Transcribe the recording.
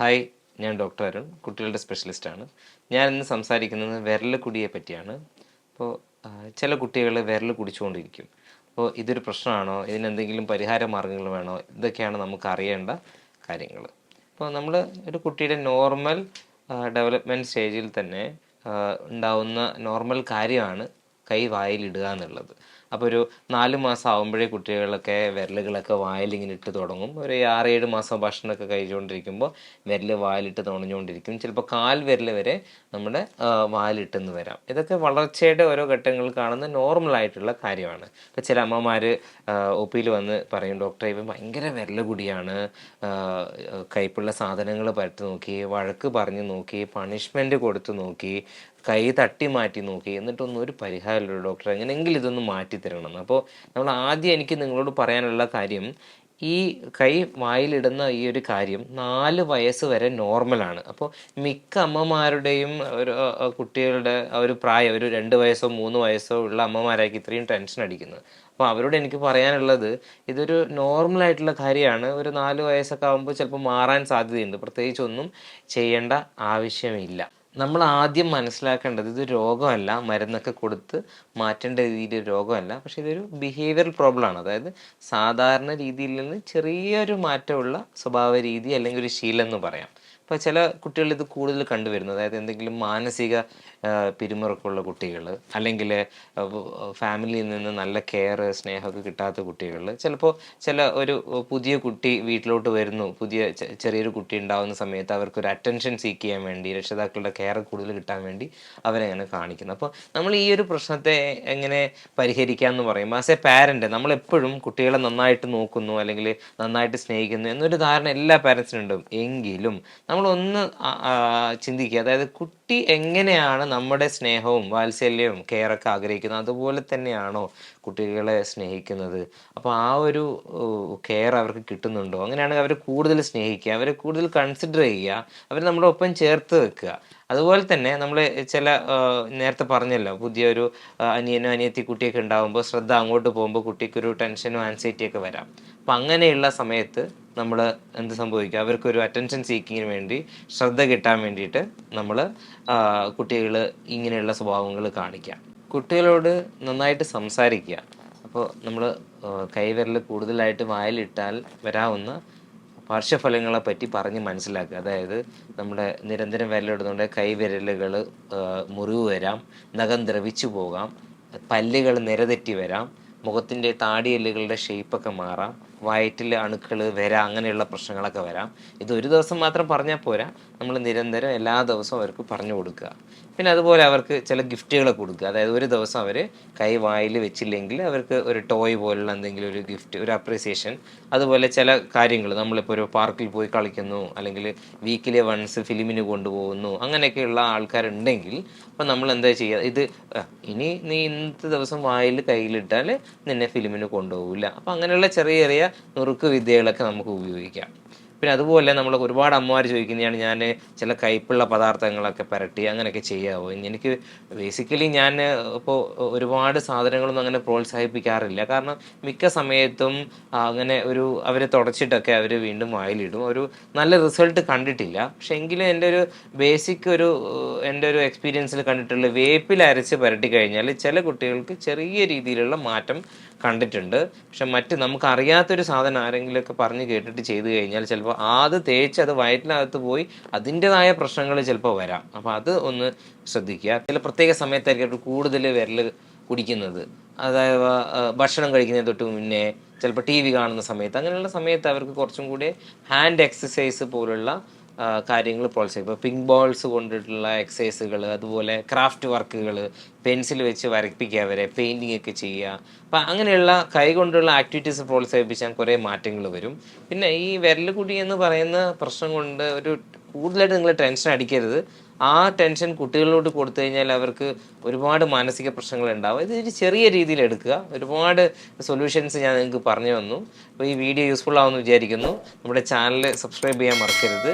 Hi ഞാൻ doctor Arun കുട്ടികളുടെ സ്പെഷ്യലിസ്റ്റാണ് ഞാൻ ഇന്ന് സംസാരിക്കുന്നത് വിരൽ കുടിയെ പറ്റിയാണ് അപ്പോൾ ചില കുട്ടികൾ വിരൽ കുടിച്ചുകൊണ്ടിരിക്കും. അപ്പോൾ ഇതൊരു പ്രശ്നമാണോ? ഇതിനെന്തെങ്കിലും പരിഹാര മാർഗങ്ങൾ വേണോ? ഇതൊക്കെയാണ് നമുക്ക് അറിയേണ്ട കാര്യങ്ങൾ. അപ്പോൾ നമ്മൾ ഒരു കുട്ടിയുടെ നോർമൽ ഡെവലപ്മെന്റ് സ്റ്റേജിൽ തന്നെ ഉണ്ടാവുന്ന നോർമൽ കാര്യമാണ് കൈ വായിലിടുക എന്നുള്ളത്. അപ്പോൾ ഒരു നാല് മാസം ആകുമ്പോഴേ കുട്ടികളൊക്കെ വിരലുകളൊക്കെ വായിലിങ്ങനെ ഇട്ട് തുടങ്ങും. ഒരു ആറേഴ് മാസം ഭക്ഷണമൊക്കെ കഴിച്ചുകൊണ്ടിരിക്കുമ്പോൾ വിരൽ വായിലിട്ട് തുണഞ്ഞുകൊണ്ടിരിക്കും ചിലപ്പോൾ കാൽ വിരൽ വരെ നമ്മുടെ വായിലിട്ടെന്ന് വരാം. ഇതൊക്കെ വളർച്ചയുടെ ഓരോ ഘട്ടങ്ങൾ കാണുന്ന നോർമൽ ആയിട്ടുള്ള കാര്യമാണ്. ഇപ്പോൾ ചില അമ്മമാർ ഒ പിയിൽ വന്ന് പറയും ഡോക്ടർ ഇവൻ ഭയങ്കര വിരൽ കൂടിയാണ്. കയ്പുള്ള സാധനങ്ങൾ പരത്തി നോക്കി വഴക്ക് പറഞ്ഞു നോക്കി പണിഷ്മെന്റ് കൊടുത്തു നോക്കി കൈ തട്ടി മാറ്റി നോക്കി. എന്നിട്ടൊന്നും ഒരു പരിഹാരമില്ല ഡോക്ടർ എങ്ങനെയെങ്കിലും ഇതൊന്ന് മാറ്റി തരണം എന്ന് അപ്പോൾ നമ്മൾ ആദ്യം എനിക്ക് നിങ്ങളോട് പറയാനുള്ള കാര്യം ഈ കൈ വായിലിടുന്ന ഈ ഒരു കാര്യം നാല് വയസ്സ് വരെ നോർമലാണ്. അപ്പോൾ മിക്ക അമ്മമാരുടെയും ഒരു കുട്ടികളുടെ ഒരു പ്രായം ഒരു രണ്ട് വയസ്സോ മൂന്ന് വയസ്സോ ഉള്ള അമ്മമാരായിരിക്കും ഇത്രയും ടെൻഷൻ അടിക്കുന്നത്. അപ്പോൾ അവരോട് എനിക്ക് പറയാനുള്ളത് ഇതൊരു നോർമൽ ആയിട്ടുള്ള കാര്യമാണ്. ഒരു നാല് വയസ്സൊക്കെ ആകുമ്പോൾ ചിലപ്പോൾ മാറാൻ സാധ്യതയുണ്ട്. പ്രത്യേകിച്ച് ഒന്നും ചെയ്യേണ്ട ആവശ്യമില്ല. നമ്മൾ ആദ്യം മനസ്സിലാക്കേണ്ടത് ഇത് രോഗമല്ല മരുന്നൊക്കെ കൊടുത്ത് മാറ്റേണ്ട രീതിയിൽ രോഗമല്ല. പക്ഷെ ഇതൊരു ബിഹേവിയറൽ പ്രോബ്ലമാണ് അതായത് സാധാരണ രീതിയിൽ നിന്ന് ചെറിയൊരു മാറ്റമുള്ള സ്വഭാവ രീതി അല്ലെങ്കിൽ ഒരു ശീലം എന്ന് പറയാം. ഇപ്പോൾ ചില കുട്ടികൾ ഇത് കൂടുതൽ കണ്ടുവരുന്നത്. അതായത് എന്തെങ്കിലും മാനസിക പിരിമുറക്കമുള്ള കുട്ടികൾ അല്ലെങ്കിൽ ഫാമിലിയിൽ നിന്ന് നല്ല കെയർ സ്നേഹമൊക്കെ കിട്ടാത്ത കുട്ടികൾ ചിലപ്പോൾ ചില ഒരു പുതിയ കുട്ടി വീട്ടിലോട്ട് വരുന്നു. പുതിയ ചെറിയൊരു കുട്ടി ഉണ്ടാകുന്ന സമയത്ത് അവർക്കൊരു അറ്റൻഷൻ സീക്ക് ചെയ്യാൻ വേണ്ടി രക്ഷിതാക്കളുടെ കെയർ കൂടുതൽ കിട്ടാൻ വേണ്ടി അവരങ്ങനെ കാണിക്കുന്നു. അപ്പോൾ നമ്മൾ ഈ ഒരു പ്രശ്നത്തെ എങ്ങനെ പരിഹരിക്കുക എന്ന് പറയുമ്പോൾ ആസ് എ പാരന്റ് നമ്മളെപ്പോഴും കുട്ടികളെ നന്നായിട്ട് നോക്കുന്നു അല്ലെങ്കിൽ നന്നായിട്ട് സ്നേഹിക്കുന്നു എന്നൊരു ധാരണ എല്ലാ പാരൻസിനുണ്ടും എങ്കിലും എങ്കിലും നമ്മളൊന്ന് ചിന്തിക്കുക. അതായത് കുട്ടി എങ്ങനെയാണ് നമ്മുടെ സ്നേഹവും വാത്സല്യവും കെയറൊക്കെ ആഗ്രഹിക്കുന്നത്? അതുപോലെ തന്നെയാണോ കുട്ടികളെ സ്നേഹിക്കുന്നത്? അപ്പോൾ ആ ഒരു കെയർ അവർക്ക് കിട്ടുന്നുണ്ടോ? അങ്ങനെയാണെങ്കിൽ അവരെ കൂടുതൽ സ്നേഹിക്കുക അവരെ കൂടുതൽ കൺസിഡർ ചെയ്യുക അവരെ നമ്മുടെ ഒപ്പം ചേർത്ത് വെക്കുക. അതുപോലെ തന്നെ നമ്മൾ ചില നേരത്തെ പറഞ്ഞല്ലോ പുതിയൊരു അനിയനോ അനിയത്തി കുട്ടിയൊക്കെ ഉണ്ടാകുമ്പോൾ ശ്രദ്ധ അങ്ങോട്ട് പോകുമ്പോൾ കുട്ടിക്കൊരു ടെൻഷനോ ആൻസൈറ്റിയൊക്കെ വരാം. അപ്പം അങ്ങനെയുള്ള സമയത്ത് നമ്മൾ എന്ത് സംഭവിക്കുക അവർക്കൊരു അറ്റൻഷൻ സീക്കിങ്ങിന് വേണ്ടി ശ്രദ്ധ കിട്ടാൻ വേണ്ടിയിട്ട് നമ്മൾ കുട്ടികൾ ഇങ്ങനെയുള്ള സ്വഭാവങ്ങൾ കാണിക്കുക. കുട്ടികളോട് നന്നായിട്ട് സംസാരിക്കുക. അപ്പോൾ നമ്മൾ കൈവിരൽ കൂടുതലായിട്ട് വായിലിട്ടാൽ വരാവുന്ന പാർശ്വഫലങ്ങളെ പറ്റി പറഞ്ഞ് മനസ്സിലാക്കുക. അതായത് നമ്മുടെ നിരന്തരം വിരലിടുന്നതുകൊണ്ട് കൈവിരലുകൾ മുറിവ് വരാം നഖം ദ്രവിച്ചു പോകാം പല്ലുകൾ നിരതെറ്റി വരാം മുഖത്തിന്റെ താടിയെല്ലുകളുടെ ഷേപ്പൊക്കെ മാറാം വയറ്റിൽ അണുക്കൾ വരാം അങ്ങനെയുള്ള പ്രശ്നങ്ങളൊക്കെ വരാം. ഇത് ഒരു ദിവസം മാത്രം പറഞ്ഞാൽ പോരാ. നമ്മൾ നിരന്തരം എല്ലാ ദിവസവും അവർക്ക് പറഞ്ഞു കൊടുക്കുക. പിന്നെ അതുപോലെ അവർക്ക് ചില ഗിഫ്റ്റുകളൊക്കെ കൊടുക്കുക. അതായത് ഒരു ദിവസം അവർ കൈ വായിൽ വെച്ചില്ലെങ്കിൽ അവർക്ക് ഒരു ടോയ് പോലുള്ള എന്തെങ്കിലും ഒരു ഗിഫ്റ്റ് ഒരു അപ്രീസിയേഷൻ അതുപോലെ ചില കാര്യങ്ങൾ നമ്മളിപ്പോൾ ഒരു പാർക്കിൽ പോയി കളിക്കുന്നു അല്ലെങ്കിൽ വീക്കിലെ വൺസ് ഫിലിമിന് കൊണ്ടുപോകുന്നു അങ്ങനെയൊക്കെയുള്ള ആൾക്കാരുണ്ടെങ്കിൽ അപ്പോൾ നമ്മൾ എന്താ ചെയ്യുക ഇത് ഇനി നീ ഇന്നത്തെ ദിവസം വായിൽ കയ്യിലിട്ടാൽ നിന്നെ ഫിലിമിന് കൊണ്ടുപോകില്ല അപ്പോൾ അങ്ങനെയുള്ള ചെറിയ ചെറിയ നുറുക്ക് വിദ്യകളൊക്കെ നമുക്ക് ഉപയോഗിക്കാം. പിന്നെ അതുപോലെ നമ്മൾ ഒരുപാട് അമ്മമാർ ചോദിക്കുന്നതാണ് ഞാൻ ചില കയ്പുള്ള പദാർത്ഥങ്ങളൊക്കെ പുരട്ടി അങ്ങനെയൊക്കെ ചെയ്യാവോ? എനിക്ക് ബേസിക്കലി ഞാൻ ഇപ്പോൾ ഒരുപാട് സാധനങ്ങളൊന്നും അങ്ങനെ പ്രോത്സാഹിപ്പിക്കാറില്ല. കാരണം മിക്ക സമയത്തും അങ്ങനെ ഒരു അവരെ തുടച്ചിട്ടൊക്കെ അവർ വീണ്ടും വായിലിടും. ഒരു നല്ല റിസൾട്ട് കണ്ടിട്ടില്ല. പക്ഷെ എങ്കിലും എന്റെ ഒരു ബേസിക് ഒരു എന്റെ ഒരു എക്സ്പീരിയൻസിൽ കണ്ടിട്ടുള്ള വേപ്പിൽ അരച്ച് പുരട്ടി കഴിഞ്ഞാൽ ചില കുട്ടികൾക്ക് ചെറിയ രീതിയിലുള്ള മാറ്റം കണ്ടിട്ടുണ്ട്. പക്ഷെ മറ്റ് നമുക്ക് അറിയാത്തൊരു സാധനം ആരെങ്കിലുമൊക്കെ പറഞ്ഞ് കേട്ടിട്ട് ചെയ്തു കഴിഞ്ഞാൽ ചിലപ്പോൾ അത് തേച്ച് അത് വയറ്റിനകത്ത് പോയി അതിന്റെതായ പ്രശ്നങ്ങൾ ചിലപ്പോൾ വരാം. അപ്പോൾ അത് ഒന്ന് ശ്രദ്ധിക്കുക. ചില പ്രത്യേക സമയത്തായിരിക്കും കൂടുതൽ വിരൽ കുടിക്കുന്നത്. അതായത് ഭക്ഷണം കഴിക്കുന്നതിന് തൊട്ട് മുന്നേ ചിലപ്പോൾ ടി വി കാണുന്ന സമയത്ത് അങ്ങനെയുള്ള സമയത്ത് അവർക്ക് കുറച്ചും കൂടി ഹാൻഡ് എക്സസൈസ് പോലുള്ള കാര്യങ്ങൾ പ്രോത്സാഹിക്കും ഇപ്പോൾ പിങ്ക് ബോൾസ് കൊണ്ടിട്ടുള്ള എക്സസൈസുകൾ അതുപോലെ ക്രാഫ്റ്റ് വർക്കുകൾ പെൻസിൽ വെച്ച് വരപ്പിക്കുക അവരെ പെയിന്റിങ് ഒക്കെ ചെയ്യുക. അപ്പം അങ്ങനെയുള്ള കൈ കൊണ്ടുള്ള ആക്ടിവിറ്റീസ് പ്രോത്സാഹിപ്പിച്ചാൽ കുറേ മാറ്റങ്ങൾ വരും. പിന്നെ ഈ വിരലുകുടി എന്ന് പറയുന്ന പ്രശ്നം കൊണ്ട് ഒരു കൂടുതലായിട്ട് നിങ്ങൾ ടെൻഷൻ അടിക്കരുത്. ആ ടെൻഷൻ കുട്ടികളിലോട്ട് കൊടുത്തു കഴിഞ്ഞാൽ അവർക്ക് ഒരുപാട് മാനസിക പ്രശ്നങ്ങൾ ഉണ്ടാവും ഇത് ഒരു ചെറിയ രീതിയിൽ എടുക്കുക. ഒരുപാട് സൊല്യൂഷൻസ് ഞാൻ നിങ്ങൾക്ക് പറഞ്ഞു തന്നു. അപ്പോൾ ഈ വീഡിയോ യൂസ്ഫുൾ ആവുമെന്ന് വിചാരിക്കുന്നു. നമ്മുടെ ചാനൽ സബ്സ്ക്രൈബ് ചെയ്യാൻ മറക്കരുത്.